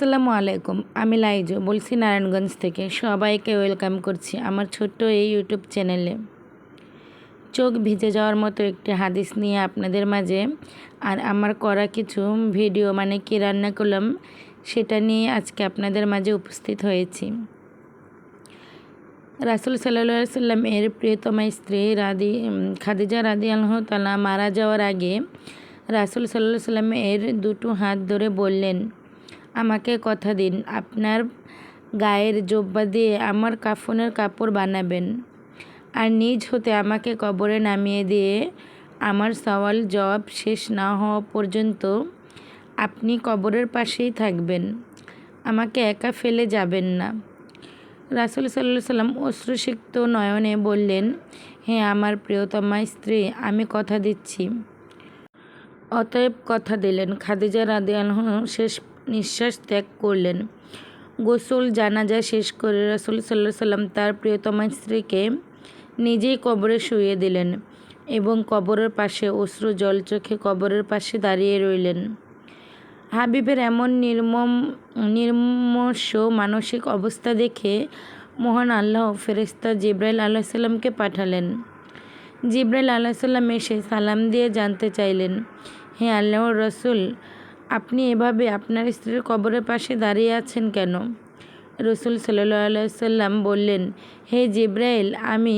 আসসালামু আলাইকুম, আমি লাইজু বলছি নারায়ণগঞ্জ থেকে। সবাইকে ওয়েলকাম করছি আমার ছোট্ট এই ইউটিউব চ্যানেলে। চোখ ভিজে যাওয়ার মতো একটি হাদিস নিয়ে আপনাদের মাঝে। আর আমার করা কিছু ভিডিও মানে কি রান্না করলাম, সেটা নিয়ে আজকে আপনাদের মাঝে উপস্থিত হয়েছি। রাসুল সাল্লা সাল্লাম এর প্রিয়তমা স্ত্রী রাদি খাদিজা রাদি আলহতালা মারা যাওয়ার আগে রাসুল সাল্লাহ সাল্লাম এর দুটো হাত ধরে বললেন আমাকে কথা দিন। আপনার গায়ের জব্বা দিয়ে আমার কাফনের কাপড় বানাবেন। আর নিজ হতে আমাকে কবরে নামিয়ে দিয়ে আমার সওয়াল জবাব শেষ না হওয়া পর্যন্ত আপনি কবরের পাশেই থাকবেন। আমাকে একা ফেলে যাবেন না। রাসুল সাল্লাহ সাল্লাম অশ্রুসিক্ত নয়নে বললেন হ্যাঁ আমার প্রিয়তমা স্ত্রী, আমি কথা দিচ্ছি। অতএব কথা দিলেন। খাদিজা রাদি শেষ নিঃশ্বাস ত্যাগ করলেন। গোসল, জানাজা শেষ করে রাসুল সাল্লাহ সাল্লাম তার প্রিয়তমা স্ত্রীকে নিজেই কবরে শুয়ে দিলেন এবং কবরের পাশে অশ্রু জল চোখে কবরের পাশে দাঁড়িয়ে রইলেন। হাবিবের এমন নির্মম নির্মশ মানসিক অবস্থা দেখে মহান আল্লাহ ফেরেস্তা জিব্রাইল আল্লাহ সাল্লামকে পাঠালেন। জিব্রাইল আল্লাহ সাল্লাম এসে সালাম দিয়ে জানতে চাইলেন, হে আল্লাহর রসুল আপনি এভাবে আপনার স্ত্রীর কবরের পাশে দাঁড়িয়ে আছেন কেন? রসুল সাল্লাম বললেন, হে জিব্রাইল, আমি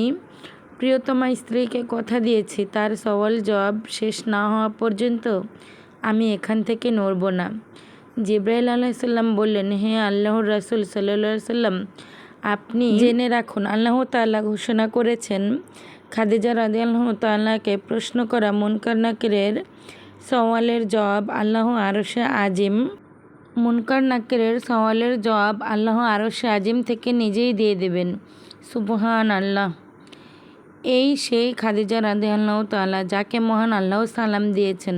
প্রিয়তমা স্ত্রীকে কথা দিয়েছি, তার সওয়াল জবাব শেষ না হওয়া পর্যন্ত আমি এখান থেকে নড়ব না। জিব্রাইল আলাইসাল্লাম বললেন, হে আল্লাহর রাসুল সাল্লাহ সাল্লাম আপনি জেনে রাখুন, আল্লাহ তাল্লাহ ঘোষণা করেছেন, খাদিজা রাজি আল্লাহ তাল্লাহকে প্রশ্ন করা মুনকার নাকিরের সওয়ালের জবাব আল্লাহ আরশে আজিম। মুনকার নাকিরের সওয়ালের জবাব আল্লাহ আরশে আজিম থেকে নিজেই দিয়ে দেবেন। সুবহান আল্লাহ এই সেই খাদিজা রাধে আল্লাহ তাল্লাহ যাকে মহান আল্লাহ সালাম দিয়েছেন,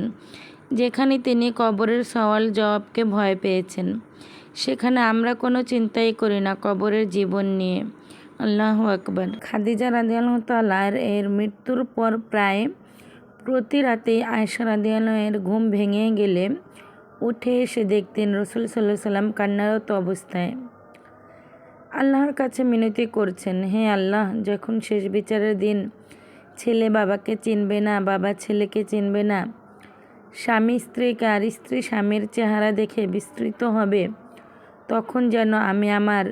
যেখানে তিনি কবরের সওয়াল জবাবকে ভয় পেয়েছেন। সেখানে আমরা কোনো চিন্তাই করি না কবরের জীবন নিয়ে। আল্লাহ আকবর। খাদিজা আল্লাহ তালার এর মৃত্যুর পর প্রায় প্রতি রাতেই আয়সা এর ঘুম ভেঙে গেলে উঠে এসে দেখতেন রসুল সাল্লাহ সাল্লাম কান্নারত অবস্থায়। আল্লাহর কাছে মিনতি করছেন, হে আল্লাহ, যখন শেষ বিচারের দিন ছেলে বাবাকে চিনবে না, বাবা ছেলেকে চিনবে না, স্বামী স্ত্রীকে আর স্ত্রী স্বামীর চেহারা দেখে বিস্তৃত হবে, তখন যেন আমি আমার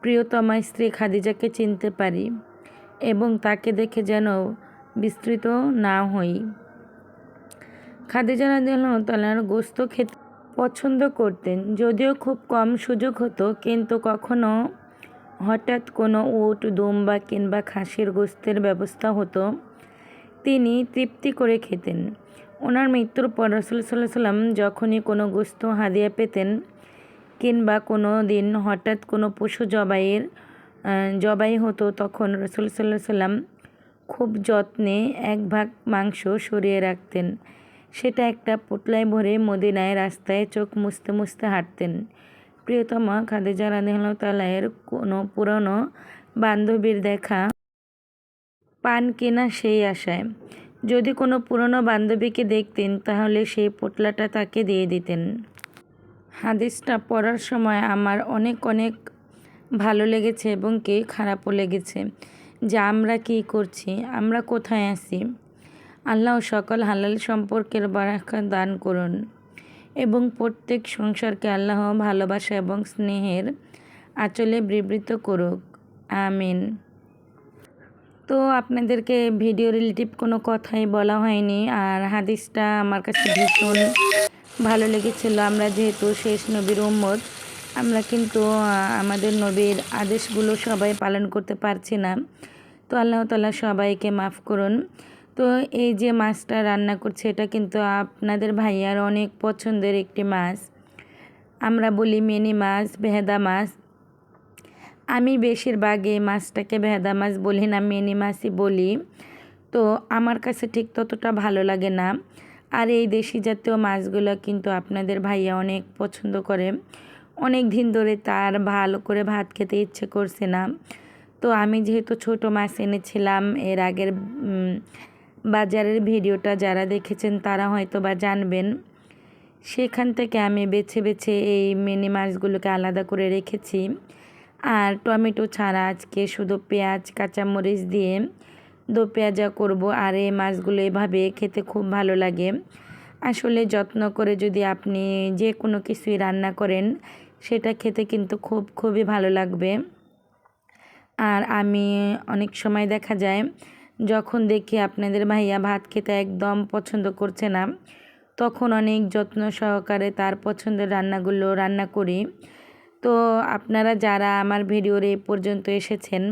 প্রিয়তমা স্ত্রী খাদিজাকে চিনতে পারি এবং তাকে দেখে যেন বিস্তৃত না হই। খাদিজা রাদিয়াল্লাহু গোস্ত খেতে পছন্দ করতেন, যদিও খুব কম সুযোগ হতো, কিন্তু কখনো হঠাৎ কোনো উট দুম্বা কিংবা খাসির গোস্তের ব্যবস্থা হতো। তিনি তৃপ্তি করে খেতেন। ওনার মৃত্যুর পর রসুল সাল্লাহ সাল্লাম যখনই কোনো গোস্ত হাদিয়া পেতেন, কিংবা কোনো দিন হঠাৎ কোনো পশু জবাইয়ের জবাই হতো, তখন রসুল সাল্লাহ সাল্লাম খুব যত্নে এক ভাগ মাংস সরিয়ে রাখতেন। সেটা একটা পোটলায় ভরে মদিনায় রাস্তায় চোখ মুছতে মুছতে হাঁটতেন। প্রিয়তমা খাদিজা রাদিহাল্লাহ তালায়ের কোনো পুরনো বান্ধবীর দেখা পান কিনা সেই আশায়। যদি কোনো পুরনো বান্ধবীকে দেখতেন, তাহলে সেই পোটলাটা তাকে দিয়ে দিতেন। হাদিসটা পড়ার সময় আমার অনেক অনেক ভালো লেগেছে এবং কে খারাপও লেগেছে। যে আমরা কী করছি, আমরা কোথায় আছি? আল্লাহ সকল হালাল সম্পর্কের বারাকা দান করুন। এবং প্রত্যেক সংসারকে আল্লাহ ভালোবাসা এবং স্নেহের আঁচলে বিবৃত করুক। আমিন। তো আপনাদেরকে ভিডিও রিলেটিভ কোনো কথাই বলা হয়নি, আর হাদিসটা আমার কাছে ভীষণ ভালো লেগেছিল। আমরা যেহেতু শেষ নবীর উম্মত, আমরা কিন্তু আমাদের নবীর আদেশগুলো সবাই পালন করতে পারছি না। তো আল্লাহ তালা সবাইকে মাফ করুন। তো এই যে মাছটা রান্না করছে, এটা কিন্তু আপনাদের ভাইয়ার অনেক পছন্দের একটি মাছ। আমরা বলি মিনি মাছ, ভেদা মাছ। আমি বেশিরভাগ এই মাছটাকে ভেদা মাছ বলি না, মিনি মাছই বলি। তো আমার কাছে ঠিক ততটা ভালো লাগে না। আর এই দেশি জাতীয় মাছগুলো কিন্তু আপনাদের ভাইয়া অনেক পছন্দ করে। অনেক দিন ধরে তার ভালো করে ভাত খেতে ইচ্ছে করছে না। তো আমি যেহেতু ছোট মাছ এনেছিলাম, এর আগের বাজারের ভিডিওটা যারা দেখেছেন তারা হয়তো বা জানবেন। সেখান থেকে আমি বেছে বেছে এই মিনি মাছগুলোকে আলাদা করে রেখেছি। আর টমেটো ছাড়া আজকে শুধু পেঁয়াজ, কাঁচামরিচ দিয়ে দো পেঁয়াজা করব, আর এই মাছগুলো এভাবে খেতে খুব ভালো লাগে। আসলে যত্ন করে যদি আপনি যে কোনো কিছুই রান্না করেন, সেটা খেতে কিন্তু খুব, খুবই ভালো লাগবে। আর আমি অনেক সময় দেখা যায়, যখন দেখি আপনাদের ভাইয়া ভাত খেতে একদম পছন্দ করছে না, তখন অনেক যত্ন সহকারে তার পছন্দের রান্নাগুলো রান্না করি। তো আপনারা যারা আমার ভিডিওর এই পর্যন্ত এসেছেন,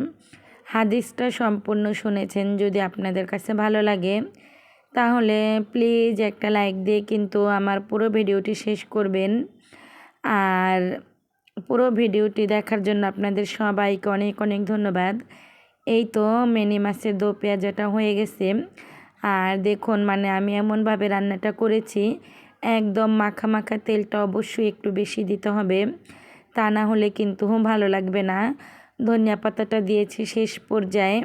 হাদিসটা সম্পূর্ণ শুনেছেন যদি আপনাদের কাছে ভালো লাগে, তাহলে প্লিজ একটা লাইক দিয়ে কিন্তু আমার পুরো ভিডিওটি শেষ করবেন। আর পুরো ভিডিওটি দেখার জন্য আপনাদের সবাইকে অনেক অনেক ধন্যবাদ। এই তো মিনি মাছের দো পেঁয়াজাটা হয়ে গেছে। আর দেখুন মানে আমি এমনভাবে রান্নাটা করেছি, একদম মাখা মাখা তেলটা অবশ্যই একটু বেশি দিতে হবে, তা না হলে কিন্তু ভালো লাগবে না। ধনিয়া পাতাটা দিয়েছি শেষ পর্যায়ে।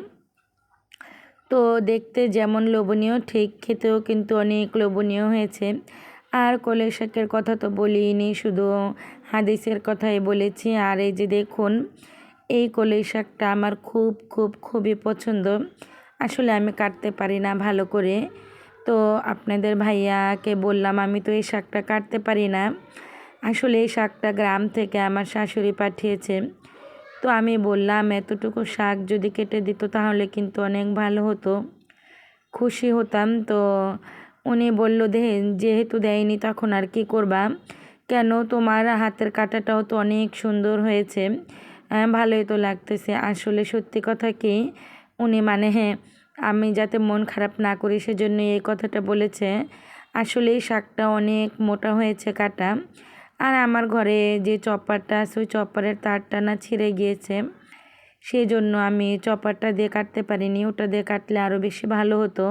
তো দেখতে যেমন লোভনীয়, ঠিক খেতেও কিন্তু অনেক লোভনীয় হয়েছে। আর কলে শাকের কথা তো বলিনি শুধু হাদিসের কথাই বলেছি। আর এই যে দেখুন, এই কলই শাকটা আমার খুব খুব, খুবই পছন্দ। আসলে আমি কাটতে পারি না ভালো করে। তো আপনাদের ভাইয়াকে বললাম, আমি তো এই শাকটা কাটতে পারি না। আসলে এই শাকটা গ্রাম থেকে আমার শাশুড়ি পাঠিয়েছে। তো আমি বললাম, এতটুকু শাক যদি কেটে দিত তাহলে কিন্তু অনেক ভালো হতো। খুশি হতাম। তো উনি বলল যেহেতু দেয়নি তখন আর কি করবা? কেন তোমার হাতের কাটাটাও তো অনেক সুন্দর হয়েছে। ভালোই তো লাগতেছে। আসলে সত্যি কথা কি, উনি মানে হ্যাঁ আমি যাতে মন খারাপ না করি সেজন্য এই কথাটা বলেছে। আসলে এই শাকটা অনেক মোটা হয়েছে কাটা। আর আমার ঘরে যে চপারটা আছে, ওই চপারের তারটা না ছিঁড়ে গিয়েছে। সেই জন্য আমি চপারটা দিয়ে কাটতে পারিনি, ওটা দিয়ে কাটলে আরও বেশি ভালো হতো।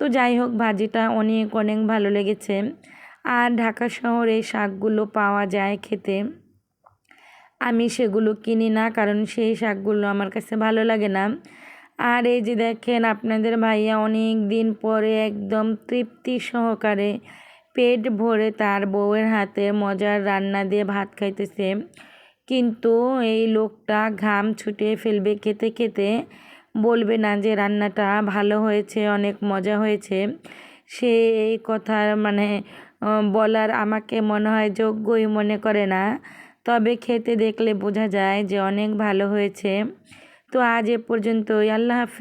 তো যাই হোক, ভাজিটা অনেক অনেক ভালো লেগেছে। আর ঢাকা শহরে শাকগুলো পাওয়া যায় খেতে। আমি সেগুলো কিনি না, কারণ সেই শাকগুলো আমার কাছে ভালো লাগে না। আর এই যে দেখেন, আপনাদের ভাইয়া অনেক দিন পরে একদম তৃপ্তি সহকারে পেট ভরে তার বউয়ের হাতে মজার রান্না দিয়ে ভাত খাইতেছে। কিন্তু এই লোকটা ঘাম ছুটিয়ে ফেলবে খেতে খেতে, বলবে না যে রান্নাটা ভালো হয়েছে, অনেক মজা হয়েছে। সে এই কথার মানে বলার আমাকে মনে হয় যোগ্যই মনে করে না। তবে খেতে দেখলে বোঝা যায় যে অনেক ভালো হয়েছে। তো আজ এ পর্যন্তই। আল্লাহ হাফেজ।